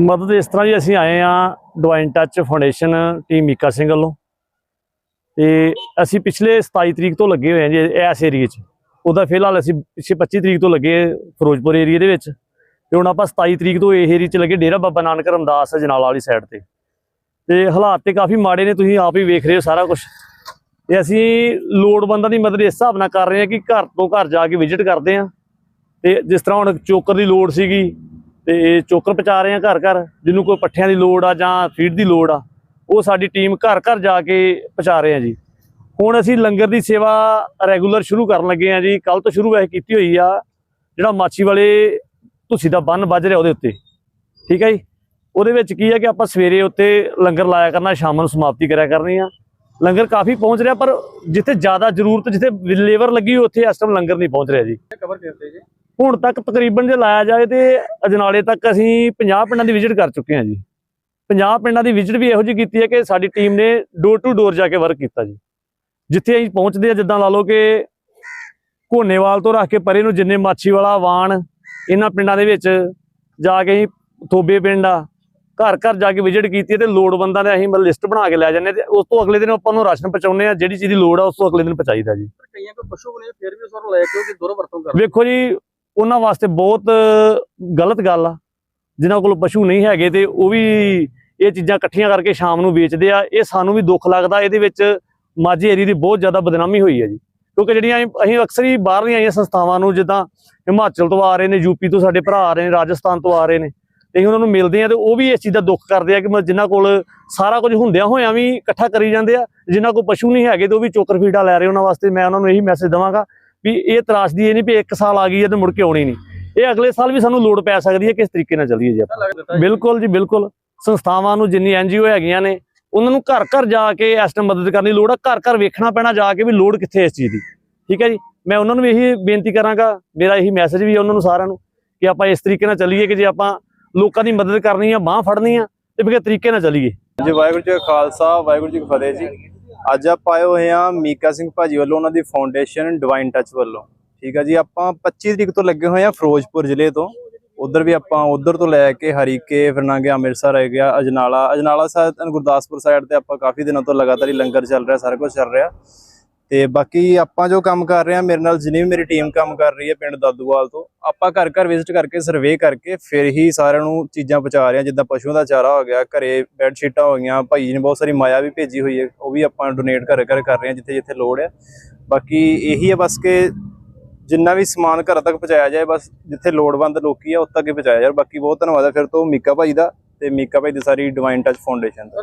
ਮਦਦ ਇਸ ਤਰ੍ਹਾਂ ਜੀ ਅਸੀਂ ਆਏ ਆ divine touch foundation team Mika Singh ਵੱਲੋਂ। ਤੇ ਅਸੀਂ ਪਿਛਲੇ 27 ਤਰੀਕ ਤੋਂ ਲੱਗੇ ਹੋਏ ਹਾਂ ਜੀ ਇਸ ਏਰੀਏ 'ਚ। ਉਹਦਾ ਫਿਲਹਾਲ ਅਸੀਂ ਪਿਛੇ 25 ਤਰੀਕ ਤੋਂ ਲੱਗੇ ਫਿਰੋਜ਼ਪੁਰ ਏਰੀਏ ਦੇ ਵਿੱਚ। ਤੇ ਹੁਣ ਆਪਾਂ 27 ਤਰੀਕ ਤੋਂ ਇਹ ਏਰੀਏ 'ਚ ਲੱਗੇ ਡੇਰਾ ਬਾਬਾ ਨਾਨਕ ਰਮਦਾਸ ਜਨਾਲਾ ਵਾਲੀ ਸਾਈਡ ਤੇ। ਤੇ ਹਾਲਾਤ ਤੇ ਕਾਫੀ ਮਾੜੇ ਨੇ, ਤੁਸੀਂ ਆਪ ਹੀ ਵੇਖ ਰਹੇ ਹੋ ਸਾਰਾ ਕੁਝ ਤੇ ਅਸੀਂ ਲੋੜਵੰਦਾਂ ਦੀ ਮਦਦ ਇਸ ਹਿਸਾਬ ਨਾਲ ਕਰ ਰਹੇ ਹਾਂ ਕਿ ਘਰ ਤੋਂ ਘਰ ਜਾ ਕੇ ਵਿਜ਼ਿਟ ਕਰਦੇ ਹਾਂ। ਤੇ ਜਿਸ ਤਰ੍ਹਾਂ ਹੁਣ ਚੋਕਰ ਦੀ ਲੋੜ ਸੀਗੀ ਤੇ ਚੋਕਰ ਪਹੁੰਚਾ ਰਹੇ ਹਾਂ ਘਰ ਘਰ, ਜਿਹਨੂੰ ਕੋਈ ਪੱਠਿਆਂ ਦੀ ਲੋੜ ਆ ਜਾਂ ਫੀਡ ਦੀ ਲੋੜ ਆ, ਉਹ ਸਾਡੀ ਟੀਮ ਘਰ ਘਰ ਜਾ ਕੇ ਪਹੁੰਚਾ ਰਹੇ ਹਾਂ ਜੀ। ਹੁਣ ਅਸੀਂ ਲੰਗਰ ਦੀ ਸੇਵਾ ਰੈਗੂਲਰ ਸ਼ੁਰੂ ਕਰਨ ਲੱਗੇ ਹਾਂ ਜੀ। ਕੱਲ ਤੋਂ ਸ਼ੁਰੂ ਵੈਸੇ ਕੀਤੀ ਹੋਈ ਆ, ਜਿਹੜਾ ਮਾਛੀ ਵਾਲੇ ਤੁਸੀਂ ਦਾ ਬੰਨ ਵੱਜ ਰਿਹਾ ਉਹਦੇ ਉੱਤੇ। ਠੀਕ ਹੈ ਜੀ? ਉਹਦੇ ਵਿੱਚ ਕੀ ਹੈ ਕਿ ਆਪਾਂ ਸਵੇਰੇ ਉੱਤੇ ਲੰਗਰ ਲਾਇਆ ਕਰਨਾ, ਸ਼ਾਮ ਨੂੰ ਸਮਾਪਤੀ ਕਰਿਆ ਕਰਨੀ ਆ। ਲੰਗਰ ਕਾਫੀ ਪਹੁੰਚ ਰਿਹਾ, ਪਰ ਜਿੱਥੇ ਜ਼ਿਆਦਾ ਜ਼ਰੂਰਤ, ਜਿੱਥੇ ਲੇਬਰ ਲੱਗੀ ਉੱਥੇ ਇਸ ਟਾਈਮ ਲੰਗਰ ਨਹੀਂ ਪਹੁੰਚ ਰਿਹਾ ਜੀ। ਕਵਰ ਕਰਦੇ ਜੀ। ਹੁਣ ਤੱਕ ਤਕਰੀਬਨ ਜੇ ਲਾਇਆ ਜਾਏ ਤੇ ਅਜਨਾਲੇ ਤੱਕ ਅਸੀਂ 50 ਪਿੰਡਾਂ ਦੀ ਵਿਜ਼ਿਟ ਕਰ ਚੁੱਕੇ ਹਾਂ ਜੀ। 50 ਪਿੰਡਾਂ ਦੀ ਵਿਜ਼ਿਟ ਵੀ ਇਹੋ ਜਿਹੀ ਕੀਤੀ ਹੈ ਕਿ ਸਾਡੀ ਟੀਮ ਨੇ ਡੋਰ ਟੂ ਡੋਰ ਜਾ ਕੇ ਵਰਕ ਕੀਤਾ ਜੀ। ਜਿੱਥੇ ਅਸੀਂ ਪਹੁੰਚਦੇ ਆ ਜਿੱਦਾਂ ਲਾ ਲਓ ਕਿ ਘੋਨੇਵਾਲ ਤੋਂ ਰੱਖ ਕੇ ਪਰੇ ਨੂੰ ਜਿੰਨੇ ਮਾਛੀ ਵਾਲਾ ਵਾਣ ਇਹਨਾਂ ਪਿੰਡਾਂ ਦੇ ਵਿੱਚ ਜਾ ਕੇ ਅਸੀਂ ਥੋਬੇ ਪਿੰਡ ਆ ਘਰ ਘਰ ਜਾ ਕੇ ਵਿਜ਼ਿਟ ਕੀਤੀ ਤੇ ਲੋੜਵੰਦਾਂ ਦੇ ਅਸੀਂ ਮਤਲਬ ਲਿਸਟ ਬਣਾ ਕੇ ਲੈ ਜਾਂਦੇ ਤੇ ਉਸ ਤੋਂ ਅਗਲੇ ਦਿਨ ਆਪਾਂ ਨੂੰ ਰਾਸ਼ਨ ਪਹੁੰਚਾਉਂਦੇ ਆ ਜਿਹੜੀ ਚੀਜ਼ ਦੀ ਲੋੜ ਆ ਉਸ ਤੋਂ ਅਗਲੇ ਦਿਨ ਪਹੁੰਚਾਈਦਾ ਜੀ। ਕਈਆਂ ਕੋਲ ਪਸ਼ੂ ਨੇ ਫਿਰ ਵੀ ਉਸ ਨੂੰ ਲੈ ਕੇ ਉਹਦੀ ਦੁਰਵਰਤੋਂ ਕਰਦੇ। ਵੇਖੋ ਜੀ ਉਹਨਾਂ ਵਾਸਤੇ ਬਹੁਤ ਗਲਤ ਗੱਲ ਆ। ਜਿਨ੍ਹਾਂ ਕੋਲ ਪਸ਼ੂ ਨਹੀਂ ਹੈਗੇ ਤੇ ਉਹ ਵੀ ਇਹ ਚੀਜ਼ਾਂ ਇਕੱਠੀਆਂ ਕਰਕੇ ਸ਼ਾਮ ਨੂੰ ਵੇਚਦੇ ਆ। ਇਹ ਸਾਨੂੰ ਵੀ ਦੁੱਖ ਲੱਗਦਾ, ਇਹਦੇ ਵਿੱਚ ਮਾਝੇ ਏਰੀਏ ਦੀ ਬਹੁਤ ਜ਼ਿਆਦਾ ਬਦਨਾਮੀ ਹੋਈ ਹੈ ਜੀ। ਕਿਉਂਕਿ ਜਿਹੜੀਆਂ ਅਸੀਂ- ਅਕਸਰ ਹੀ ਬਾਹਰਲੀਆਂ ਆਈਆਂ ਸੰਸਥਾਵਾਂ ਨੂੰ, ਜਿੱਦਾਂ ਹਿਮਾਚਲ ਤੋਂ ਆ ਰਹੇ ਨੇ ਯੂਪੀ ਤੋਂ ਸਾਡੇ ਭਰਾ ਆ ਰਹੇ ਨੇ, ਰਾਜਸਥਾਨ ਤੋਂ ਆ ਰਹੇ ਨੇ, ਤੇ ਅਸੀਂ ਉਹਨਾਂ ਨੂੰ ਮਿਲਦੇ ਆ ਤੇ ਉਹ ਵੀ ਇਸ ਚੀਜ਼ ਦਾ ਦੁੱਖ ਕਰਦੇ ਆ ਕਿ ਮਤਲਬ ਜਿਨ੍ਹਾਂ ਕੋਲ ਸਾਰਾ ਕੁਝ ਹੁੰਦਿਆਂ ਹੋਇਆਂ ਵੀ ਇਕੱਠਾ ਕਰੀ ਜਾਂਦੇ ਆ। ਜਿਨ੍ਹਾਂ ਕੋਲ ਪਸ਼ੂ ਨਹੀਂ ਹੈਗੇ ਤੇ ਉਹ ਵੀ ਚੋਕਰ ਫੀਡਾ ਲੈ ਰਹੇ ਉਹਨਾਂ ਵਾਸਤੇ। ਮੈਂ ਉਹਨਾਂ ਨੂੰ ਇਹੀ ਮੈਸੇਜ ਦਵਾਂਗਾ ਵੀ ਇਹ ਤਰਾਸਦੀ ਇਹ ਨਹੀਂ ਵੀ ਇੱਕ ਸਾਲ ਆ ਗਈ ਹੈ ਤੇ ਮੁੜ ਕੇ ਆਉਣੀ ਨਹੀਂ। ਇਹ ਅਗਲੇ ਸਾਲ ਵੀ ਸਾਨੂੰ ਲੋੜ ਪੈ ਸਕਦੀ ਹੈ ਕਿਸ ਤਰੀਕੇ ਨਾਲ ਚੱਲੀਏ ਜੀ ਆਪਾਂ। ਬਿਲਕੁਲ ਜੀ, ਬਿਲਕੁਲ। ਸੰਸਥਾਵਾਂ ਨੂੰ ਜਿੰਨੀ ਐਨਜੀਓ ਹੈਗੀਆਂ ਨੇ, ਉਹਨਾਂ ਨੂੰ ਘਰ ਘਰ ਜਾ ਕੇ ਇਸ ਟਾਈਮ ਮਦਦ ਕਰਨ ਦੀ ਲੋੜ ਆ। ਘਰ ਘਰ ਵੇਖਣਾ ਪੈਣਾ ਜਾ ਕੇ ਵੀ ਲੋੜ ਕਿੱਥੇ ਇਸ ਚੀਜ਼ ਦੀ। ਠੀਕ ਹੈ ਜੀ? ਮੈਂ ਉਹਨਾਂ ਨੂੰ ਇਹੀ ਬੇਨਤੀ ਕਰਾਂਗਾ, ਮੇਰਾ ਇਹੀ ਮੈਸੇਜ ਵੀ ਹੈ ਉਹਨਾਂ ਨੂੰ ਸਾਰਿਆਂ ਨੂੰ ਕਿ ਆਪਾਂ ਇਸ ਤਰੀਕੇ ਨਾਲ ਚੱਲੀਏ ਕਿ ਜੇ ਆਪਾਂ ਲੋਕਾਂ ਦੀ ਮਦਦ ਕਰਨੀ ਆ, ਬਾਹ ਫੜਨੀ ਆ, ਤੇ ਵੀ ਤਰੀਕੇ ਨਾਲ ਚੱਲੀਏ। ਜੀ, ਵਾਹਿਗੁਰੂ ਜੀ ਕਾ ਖਾਲਸਾ, ਵਾਹਿਗੁਰੂ ਜੀ ਕੀ ਫਤਿਹ ਜੀ। ਅੱਜ ਆਪਾਂ ਆਏ ਹੋਏ ਆ ਮੀਕਾ ਸਿੰਘ ਭਾਜੀ ਵੱਲੋਂ, ਉਹਨਾਂ ਦੀ ਫਾਊਂਡੇਸ਼ਨ ਡਿਵਾਈਨ ਟੱਚ ਵੱਲੋਂ। ਠੀਕ ਆ ਜੀ, ਆਪਾਂ 25 ਤਰੀਕ ਤੋਂ ਲੱਗੇ ਹੋਏ ਆ ਫਿਰੋਜ਼ਪੁਰ ਜ਼ਿਲ੍ਹੇ ਤੋਂ। ਉਧਰ ਵੀ ਆਪਾਂ ਉਧਰ ਤੋਂ ਲੈ ਕੇ ਹਰੀਕੇ, ਫਿਰ ਲੰਘੇ ਅੰਮ੍ਰਿਤਸਰ ਆ ਗਿਆ, ਅਜਨਾਲਾ। ਅਜਨਾਲਾ ਸਾਹਿਬ ਗੁਰਦਾਸਪੁਰ ਸਾਈਡ ਤੇ ਆਪਾਂ ਕਾਫੀ ਦਿਨਾਂ ਤੋਂ ਲਗਾਤਾਰ ਹੀ ਲੰਗਰ ਚੱਲ ਰਿਹਾ, ਸਾਰਾ ਕੁਝ ਚੱਲ ਰਿਹਾ। ਤੇ ਬਾਕੀ ਆਪਾਂ ਜੋ ਕੰਮ ਕਰ ਰਹੇ ਆ ਮੇਰੇ ਨਾਲ ਜਿੰਨੀ ਵੀ ਮੇਰੀ ਟੀਮ ਕੰਮ ਕਰ ਰਹੀ ਹੈ ਪਿੰਡ ਦਾਦੂਵਾਲ ਤੋਂ, ਆਪਾਂ ਘਰ ਘਰ ਵਿਜ਼ਿਟ ਕਰਕੇ ਸਰਵੇ ਕਰਕੇ, ਫਿਰ ਹੀ ਸਾਰਿਆਂ ਨੂੰ ਚੀਜ਼ਾਂ ਪਹੁੰਚਾ ਰਹੇ ਆ ਜਿੱਦਾਂ ਪਸ਼ੂਆਂ ਦਾ ਚਾਰਾ ਹੋ ਗਿਆ, ਘਰੇ ਬੈੱਡ ਸ਼ੀਟਾਂ ਹੋ ਗਈਆਂ ਭਾਈ ਜੀ ਨੇ ਬਹੁਤ ਸਾਰੀ ਮਾਇਆ ਵੀ ਭੇਜੀ ਹੋਈ ਹੈ, ਉਹ ਵੀ ਆਪਾਂ ਡੋਨੇਟ ਘਰ ਘਰ ਕਰ ਰਹੇ ਆ ਜਿੱਥੇ ਜਿੱਥੇ ਲੋੜ ਹੈ। ਬਾਕੀ ਇਹੀ ਹੈ ਬਸ ਕਿ ਜਿੰਨਾ ਵੀ ਸਮਾਨ ਘਰ ਤੱਕ ਪਹੁੰਚਾਇਆ ਜਾਏ, ਬਸ ਜਿੱਥੇ ਲੋੜਵੰਦ ਲੋਕੀ ਆ, ਉੱਥੇ ਤੱਕ ਹੀ ਪਹੁੰਚਾਇਆ ਜਾਏ। ਬਾਕੀ ਬਹੁਤ ਧੰਨਵਾਦ ਹੈ ਫਿਰ ਤੋਂ ਮੀਕਾ ਭਾਈ ਦਾ, ਤੇ ਮੀਕਾ ਭਾਈ ਦੀ ਸਾਰੀ ਡਿਵਾਈਨ ਟੱਚ ਫਾਊਂਡੇਸ਼ਨ ਦਾ।